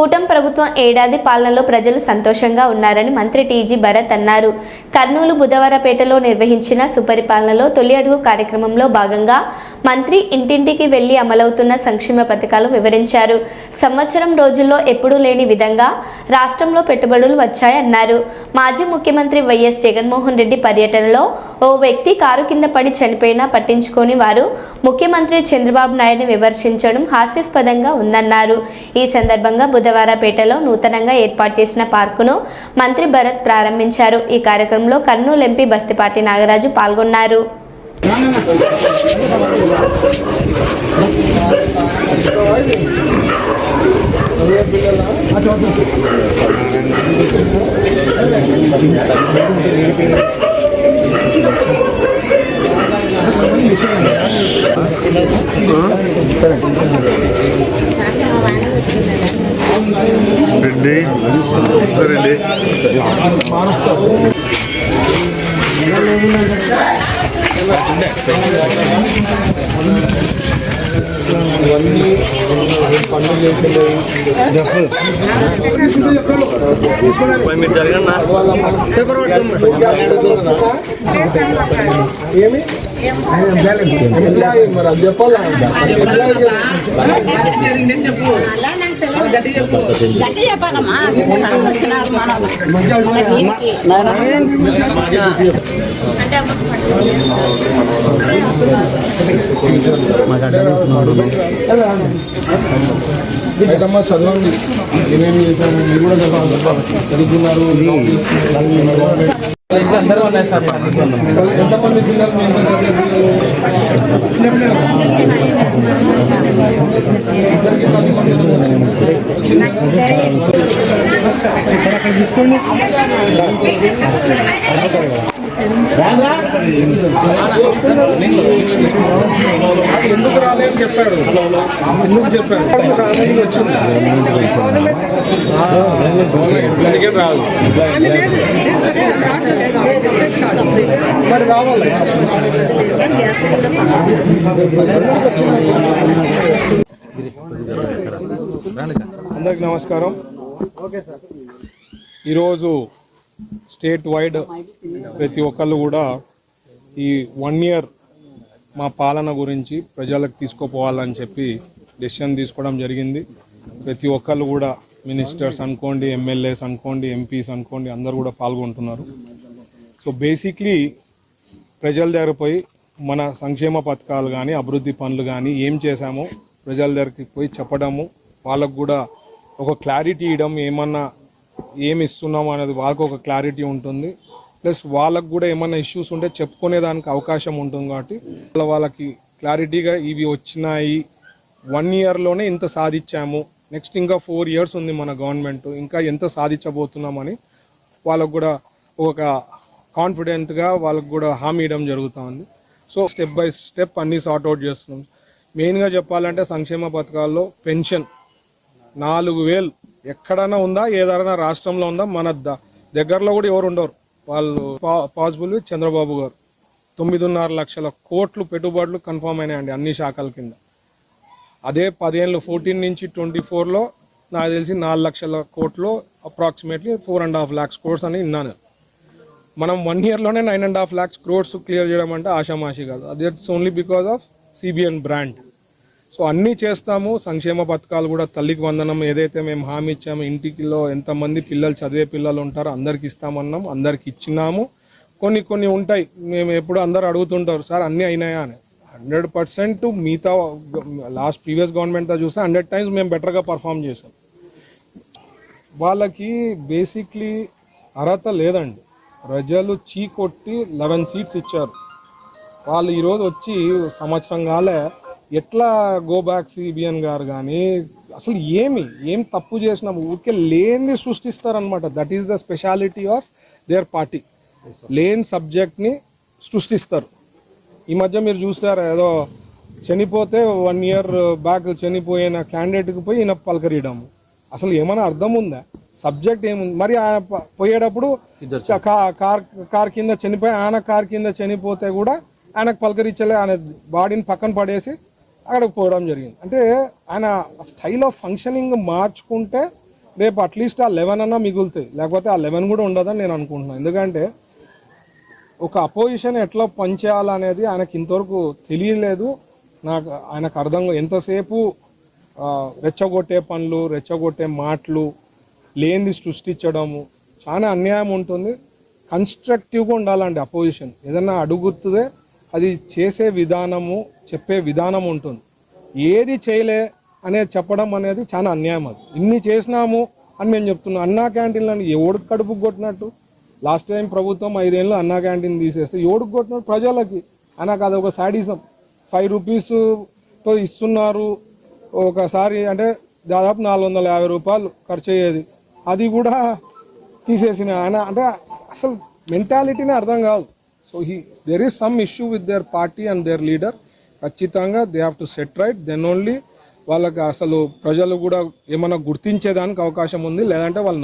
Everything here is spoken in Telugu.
కూటం ప్రభుత్వం ఏడాది పాలనలో ప్రజలు సంతోషంగా ఉన్నారని మంత్రి టీజీ భరత్ అన్నారు. కర్నూలు బుధవారపేటలో నిర్వహించిన సుపరిపాలనలో తొలి అడుగు కార్యక్రమంలో భాగంగా మంత్రి ఇంటింటికి వెళ్ళి అమలవుతున్న సంక్షేమ పథకాలు వివరించారు. సంవత్సరం రోజుల్లో ఎప్పుడూ లేని విధంగా రాష్ట్రంలో పెట్టుబడులు వచ్చాయన్నారు. మాజీ ముఖ్యమంత్రి వైఎస్ జగన్మోహన్ రెడ్డి పర్యటనలో ఓ వ్యక్తి కారు కింద పడి చనిపోయినా పట్టించుకోని వారు ముఖ్యమంత్రి చంద్రబాబు నాయుడిని విమర్శించడం హాస్యాస్పదంగా ఉందన్నారు. ఈ సందర్భంగా బుధవారపేటలో నూతనంగా ఏర్పాటు చేసిన పార్కును మంత్రి భరత్ ప్రారంభించారు. ఈ కార్యక్రమంలో కర్నూలు ఎంపీ బస్తిపాటి నాగరాజు పాల్గొన్నారు. రెడ్డి. రెడ్డి. మీరు జరగండి ఏమి మరి అది చెప్పాలా గట్టి చదవండి ఏమేమి చేశాము మీరు కూడా చదవాలి చదువుకున్నారు పిల్లలు? అక్కడ తీసుకోండి ఎందుకు రాలేని చెప్పాడు ఎందుకు చెప్పాడు వచ్చింది? అందుకే రాదు మరి రావాలి అందరికి నమస్కారం. ఈరోజు స్టేట్ వైడ్ ప్రతి ఒక్కళ్ళు కూడా ఈ వన్ ఇయర్ మా పాలన గురించి ప్రజలకు తీసుకుపోవాలని చెప్పి డెసిషన్ తీసుకోవడం జరిగింది. ప్రతి ఒక్కళ్ళు కూడా మినిస్టర్స్ అనుకోండి ఎమ్మెల్యేస్ అనుకోండి ఎంపీస్ అనుకోండి అందరు కూడా పాల్గొంటున్నారు. సో బేసిక్లీ ప్రజల దగ్గర పోయి మన సంక్షేమ పథకాలు కానీ అభివృద్ధి పనులు కానీ ఏం చేశామో ప్రజల దగ్గరికి పోయి చెప్పడము వాళ్ళకు కూడా ఒక క్లారిటీ ఇవ్వడం ఏమన్నా ఏమి ఇస్తున్నాము అనేది వాళ్ళకు ఒక క్లారిటీ ఉంటుంది. ప్లస్ వాళ్ళకు కూడా ఏమన్నా ఇష్యూస్ ఉంటే చెప్పుకునే దానికి అవకాశం ఉంటుంది కాబట్టి వాళ్ళ వాళ్ళకి క్లారిటీగా ఇవి వచ్చినాయి. వన్ ఇయర్లోనే ఇంత సాధించాము. నెక్స్ట్ ఇంకా ఫోర్ ఇయర్స్ ఉంది మన గవర్నమెంట్. ఇంకా ఎంత సాధించబోతున్నామని వాళ్ళకు కూడా ఒక కాన్ఫిడెంట్గా వాళ్ళకు కూడా హామీ ఇవ్వడం జరుగుతుంది సో స్టెప్ బై స్టెప్ అన్నీ సార్ట్అవుట్ చేస్తున్నాం. మెయిన్గా చెప్పాలంటే సంక్షేమ పథకాల్లో పెన్షన్ నాలుగు వేలు ఎక్కడైనా ఉందా ఏదైనా రాష్ట్రంలో ఉందా మన ద- దగ్గరలో కూడా ఎవరు ఉండరు. వాళ్ళు పాసిబుల్ చంద్రబాబు గారు. తొమ్మిదిన్నర లక్షల కోట్లు పెట్టుబడులు కన్ఫర్మ్ అయినాయండి అన్ని శాఖల కింద. అదే పదిహేనులో ఫోర్టీన్ నుంచి ట్వంటీ ఫోర్లో నాకు తెలిసి నాలుగు లక్షల కోట్లు approximately four and half lakhs crores అని విన్నాను. మనం one ఇయర్లోనే nine and half lakhs crores clear చేయడం అంటే ఆషామాషి కాదు. అది it's only because of CBN brand so అన్నీ చేస్తాము. సంక్షేమ పథకాలు కూడా తల్లికి వందనం. ఏదైతే మేము హామీ ఇచ్చాము ఇంటికిలో ఎంతమంది పిల్లలు చదివే పిల్లలు ఉంటారో అందరికి ఇస్తామన్నాం అందరికి ఇచ్చినాము. కొన్ని కొన్ని ఉంటాయి. మేము ఎప్పుడు అందరు అడుగుతుంటారు సార్ అన్నీ అయినాయా? అని. హండ్రెడ్ పర్సెంట్ మిగతా లాస్ట్ ప్రీవియస్ గవర్నమెంట్తో చూస్తే హండ్రెడ్ టైమ్స్ మేము బెటర్గా పర్ఫామ్ చేసాం వాళ్ళకి బేసిక్లీ అర్హత లేదండి. ప్రజలు చీ కొట్టి లెవెన్ సీట్స్ ఇచ్చారు. వాళ్ళు ఈరోజు వచ్చి సంవత్సరం కాలే ఎట్లా గో బ్యాక్ సిబిఎన్ గారు కానీ అసలు ఏమి ఏం తప్పు చేసినాము ఊరికే లేని సృష్టిస్తారనమాట that is the speciality of their party. లేని సబ్జెక్ట్ని సృష్టిస్తారు. ఈ మధ్య మీరు చూస్తారు ఏదో చనిపోతే వన్ ఇయర్ బ్యాక్ చనిపోయిన క్యాండిడేట్కి పోయి ఈయన పలకరీయడం. అసలు ఏమైనా అర్థం ఉందా? సబ్జెక్ట్ ఏముంది? మరి ఆయన పోయేటప్పుడు కార్ కార్ కింద చనిపోయి ఆయన కార్ కింద చనిపోతే కూడా ఆయనకు పలకరించలే ఆయన బాడీని పక్కన పడేసి అక్కడికి పోవడం జరిగింది. అంటే ఆయన స్టైల్ ఆఫ్ ఫంక్షనింగ్ మార్చుకుంటే రేపు అట్లీస్ట్ ఆ లెవెన్ అన్నా మిగులుతాయి. లేకపోతే ఆ లెవెన్ కూడా ఉండదని నేను అనుకుంటున్నాను. ఎందుకంటే ఒక అపోజిషన్ ఎట్లా పనిచేయాలనేది ఆయనకి ఇంతవరకు తెలియలేదు. నాకు ఆయనకు అర్థం ఎంతసేపు రెచ్చగొట్టే పనులు రెచ్చగొట్టే మాటలు లేనిది సృష్టించడము చాలా అన్యాయం ఉంటుంది. కన్స్ట్రక్టివ్గా ఉండాలండి అపోజిషన్. ఏదన్నా అడుగుతుందే అది చేసే విధానము చెప్పే విధానం ఉంటుంది. ఏది చేయలే అనేది చెప్పడం అనేది చాలా అన్యాయం అది. ఇన్ని చేసినాము అని మేము చెప్తున్నాం. అన్నా క్యాంటీన్లను ఎవడికి కడుపు కొట్టినట్టు? లాస్ట్ టైం ప్రభుత్వం ఐదేళ్ళు అన్నా క్యాంటీన్ తీసేస్తే ఎవడికి కొట్టినట్టు ప్రజలకి. అనకు అది ఒక సాడిజం. ఫైవ్ రూపీస్తో ఇస్తున్నారు. ఒకసారి అంటే దాదాపు నాలుగు వందల యాభై రూపాయలు ఖర్చు అయ్యేది. అది కూడా తీసేసిన ఆయన. అంటే అసలు మెంటాలిటీనే అర్థం కాదు. So he there is some issue with their party and their leader ఖచ్చితంగా they have to set right then only వాళ్ళకి అసలు ప్రజలు కూడా ఏమైనా గుర్తించేదానికి అవకాశం ఉంది. లేదంటే వాళ్ళు